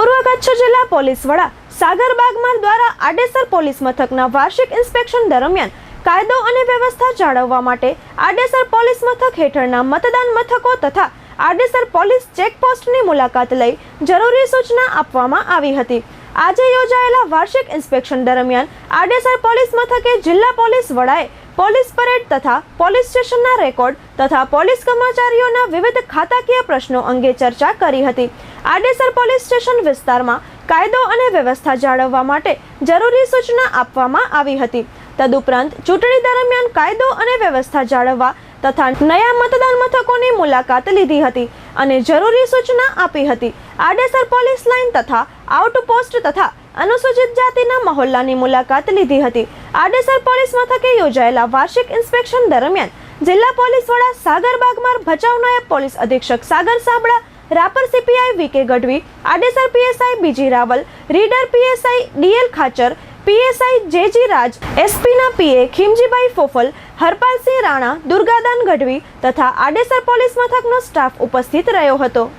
પૂર્વ કચ્છ જિલ્લા પોલીસ વડા સાગર બાગમાર દ્વારા આડેસર પોલીસ મથકના વાર્ષિક ઇન્સ્પેક્શન દરમિયાન કાયદો અને વ્યવસ્થા જાળવવા માટે આડેસર પોલીસ મથક હેઠળના મતદાન મથકો તથા આડેસર પોલીસ ચેકપોસ્ટની મુલાકાત લઈ જરૂરી સૂચના આપવામાં આવી હતી. આજે યોજાયેલા વાર્ષિક ઇન્સ્પેક્શન દરમિયાન આડેસર પોલીસ મથકે જિલ્લા પોલીસ વડાએ પોલીસ પરેડ તથા પોલીસ સ્ટેશનના રેકોર્ડ તથા પોલીસ કર્મચારીઓના વિવિધ ખાતાકીય પ્રશ્નો અંગે ચર્ચા કરી હતી. આડેસર પોલીસ સ્ટેશન વિસ્તારમાં કાયદો અને વ્યવસ્થા જાળવવા માટે જરૂરી સૂચના આપવામાં આવી હતી. તદુપરાંત ચૂંટણી દરમિયાન કાયદો અને વ્યવસ્થા જાળવવા તથા નયા મતદાન મથકોની મુલાકાત લીધી હતી અને જરૂરી સૂચના આપી હતી. આડેસર પોલીસ લાઇન તથા આઉટપોસ્ટ તથા અનુસૂચિત જાતિના મહોલ્લાની મુલાકાત લીધી હતી. આડેસર પોલીસ મથકે યોજાયેલા વાર્ષિક ઇન્સ્પેક્શન દરમિયાન જિલ્લા પોલીસ વડા સાગર બાગમાર, ભચાઉ નાયબ પોલીસ અધિક્ષક Sagar Sabla Rapar CPI VK Gadhvi, Adesar PSI BG Raval, reader PSI DL Khachar, PSI JG Raj, એસપીના PA Khimjibhai Fofal, Harpalsinh Rana, Durgadan Gadhvi તથા આડેસર પોલીસ મથકનો સ્ટાફ ઉપસ્થિત રહ્યો હતો.